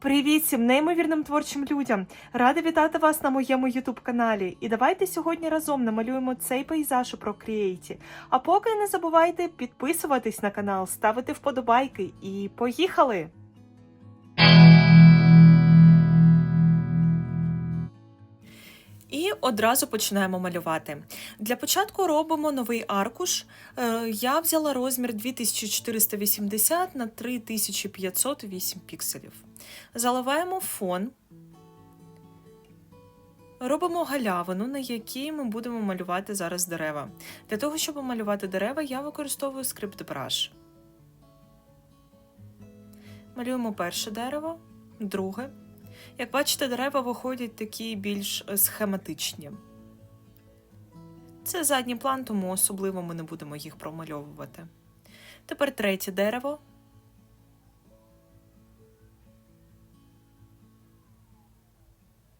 Привіт всім неймовірним творчим людям! Рада вітати вас на моєму youtube каналі. І давайте сьогодні разом намалюємо цей пейзаж у Procreate. А поки не забувайте підписуватись на канал, ставити вподобайки і поїхали! І одразу починаємо малювати. Для початку робимо новий аркуш. Е, Я взяла розмір 2480 на 3508 пікселів. Заливаємо фон. Робимо галявину, на якій ми будемо малювати зараз дерева. Для того, щоб малювати дерева, я використовую скрипт Brush. Малюємо перше дерево, друге. Як бачите, дерева виходять такі більш е, схематичні. Це задній план, тому особливо ми не будемо їх промальовувати. Тепер третє дерево.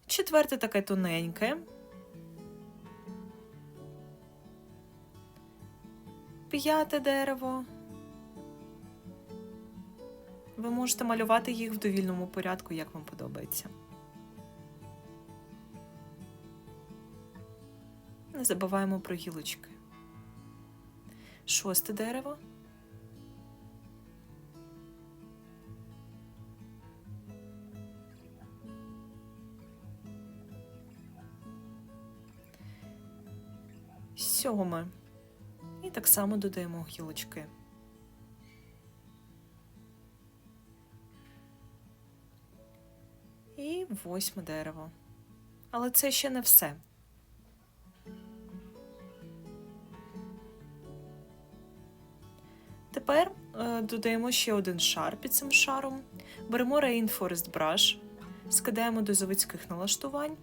Четверте таке тоненьке. П'яте дерево. Ви можете малювати їх в довільному порядку, як вам подобається. Не забуваємо про гілочки. Шосте дерево. Сьоме. І так само додаємо гілочки. Восьме дерево. Але це ще не все. Тепер е, додаємо ще один шар під цим шаром. Беремо Rainforest Brush, скидаємо до заводських налаштувань.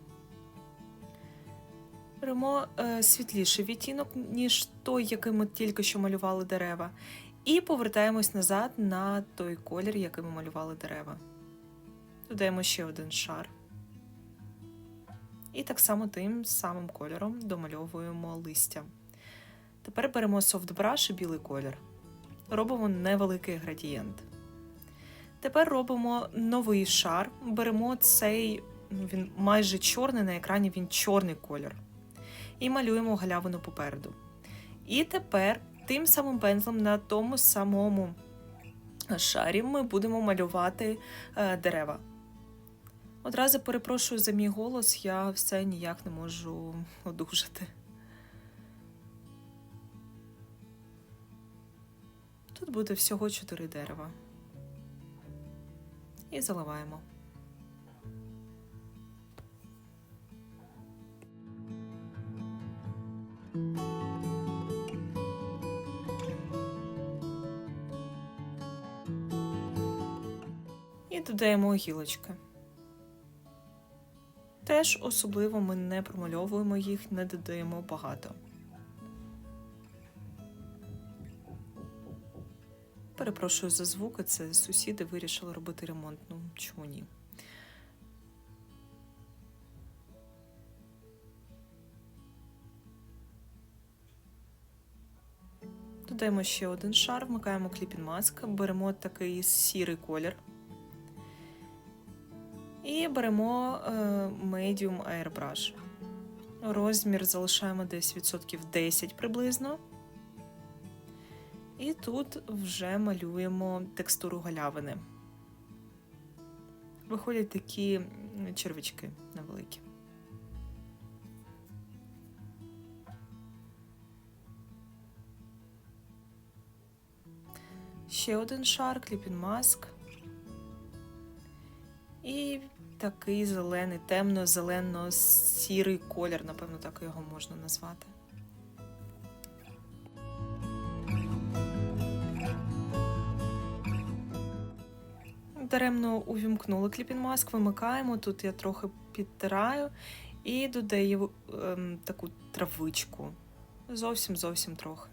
Беремо е, світліший відтінок, ніж той, який ми тільки що малювали дерева. І повертаємось назад на той колір, який ми малювали дерева. Додаємо ще один шар. І так само тим самим кольором домальовуємо листя. Тепер беремо Soft і білий колір. Робимо невеликий градієнт. Тепер робимо новий шар. Беремо цей, він майже чорний, на екрані він чорний колір. І малюємо галявину попереду. І тепер тим самим пензлем на тому самому шарі ми будемо малювати е, дерева. Одразу перепрошую за мій голос, я все ніяк не можу одужати. Тут буде всього чотири дерева. І заливаємо. І додаємо гілочки. Теж особливо ми не промальовуємо їх, не додаємо багато. Перепрошую за звуки, це сусіди вирішили робити ремонт. Ну чому ні? Додаємо ще один шар, вмикаємо кліпін маск, беремо такий сірий колір. І беремо е, Medium Airbrush. Розмір залишаємо десь відсотків 10 приблизно. І тут вже малюємо текстуру галявини. Виходять такі червячки невеликі. Ще один шар, кліпін маск. І такий зелений, темно-зелено-сірий колір, напевно, так його можна назвати. Даремно увімкнули кліпін маск, вимикаємо. Тут я трохи підтираю і додаю ем, таку травичку. Зовсім зовсім трохи.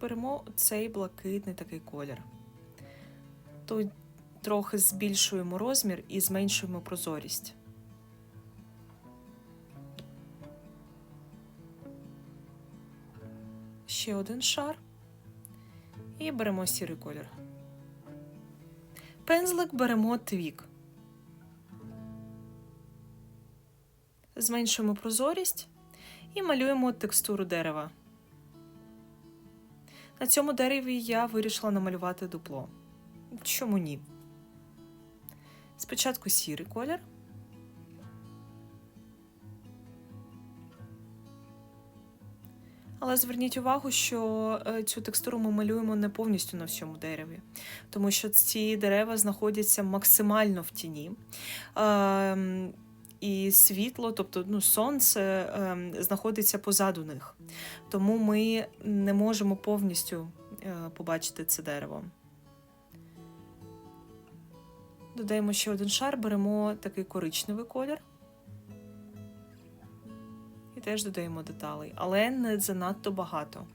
Беремо цей блакитний такий колір. Тут трохи збільшуємо розмір і зменшуємо прозорість. ще один шар і беремо сірий колір. Пензлик беремо твік. Зменшуємо прозорість і малюємо текстуру дерева. На цьому дереві я вирішила намалювати дупло. Чому ні? Спочатку сірий колір. Але зверніть увагу, що е, цю текстуру ми малюємо не повністю на всьому дереві, тому що ці дерева знаходяться максимально в тіні. І світло, тобто ну, сонце ем, знаходиться позаду них. Тому ми не можемо повністю е, побачити це дерево. Додаємо ще один шар, беремо такий коричневий колір. І теж додаємо деталей, але не занадто багато.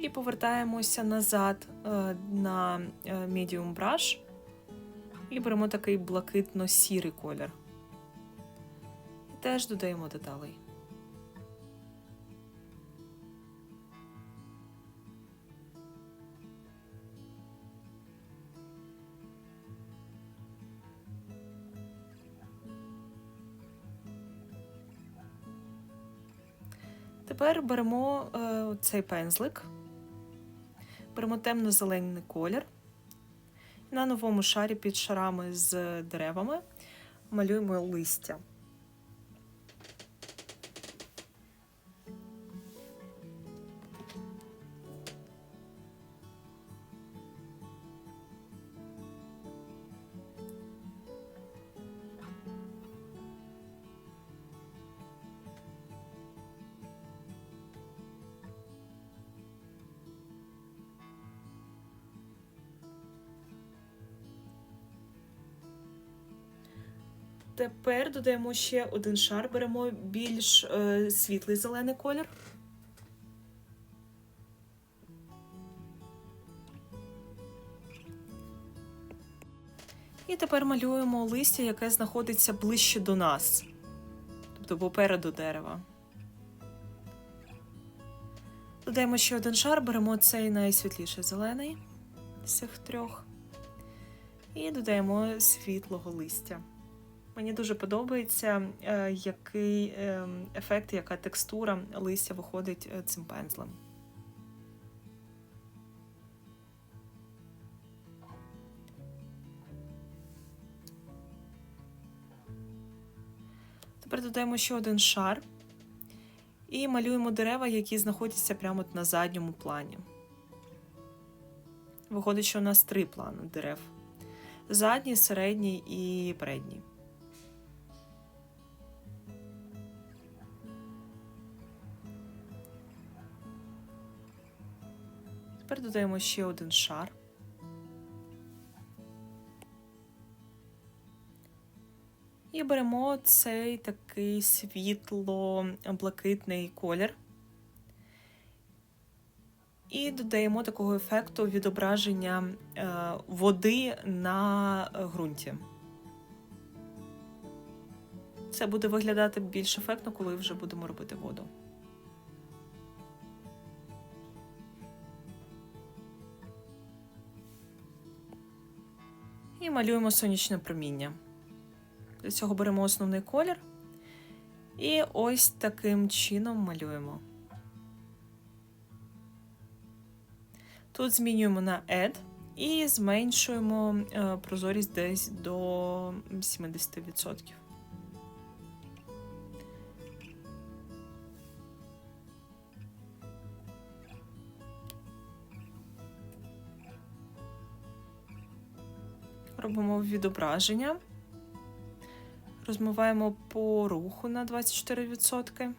І повертаємося назад е, на е, Medium Brush і беремо такий блакитно-сірий колір. І теж додаємо деталей. Тепер беремо е, цей пензлик, беремо темно-зелений колір. На новому шарі під шарами з деревами малюємо листя. Тепер додаємо ще один шар, беремо більш е, світлий зелений колір. І тепер малюємо листя, яке знаходиться ближче до нас, тобто попереду дерева. Додаємо ще один шар, беремо цей найсвітліший зелений з цих трьох, і додаємо світлого листя. Мені дуже подобається, е, який е, ефект, яка текстура листя виходить е, цим пензлем. Тепер додаємо ще один шар і малюємо дерева, які знаходяться прямо на задньому плані. Виходить, що у нас три плани дерев: задній, середній і передній. Тепер додаємо ще один шар. І беремо цей такий світло-блакитний колір. І додаємо такого ефекту відображення е, води на ґрунті. Це буде виглядати більш ефектно, коли вже будемо робити воду. Малюємо сонячне проміння. Для цього беремо основний колір і ось таким чином малюємо. Тут змінюємо на Add і зменшуємо е, прозорість десь до 70%. Робимо відображення, розмиваємо по руху на 24%,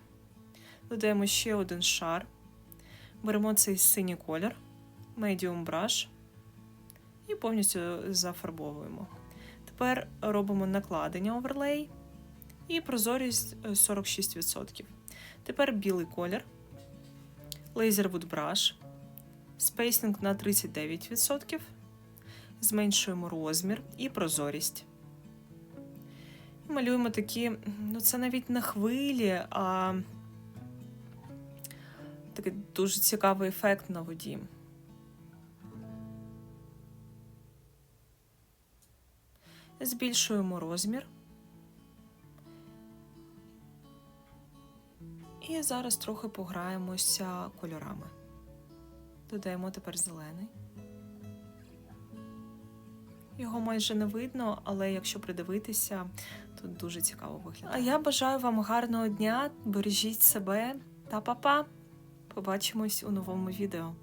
додаємо ще один шар, беремо цей синій колір, Medium Brush і повністю зафарбовуємо. Тепер робимо накладення оверлей і прозорість е, 46%. Тепер білий колір, Laser Wood Brush, спейсинг на 39%, зменшуємо розмір і прозорість. Малюємо такі, ну це навіть не хвилі, а такий дуже цікавий ефект на воді. Збільшуємо розмір. І зараз трохи пограємося кольорами. Додаємо тепер зелений. Його майже не видно, але якщо придивитися, тут дуже цікаво виглядає. А я бажаю вам гарного дня, бережіть себе та па-па! Побачимось у новому відео.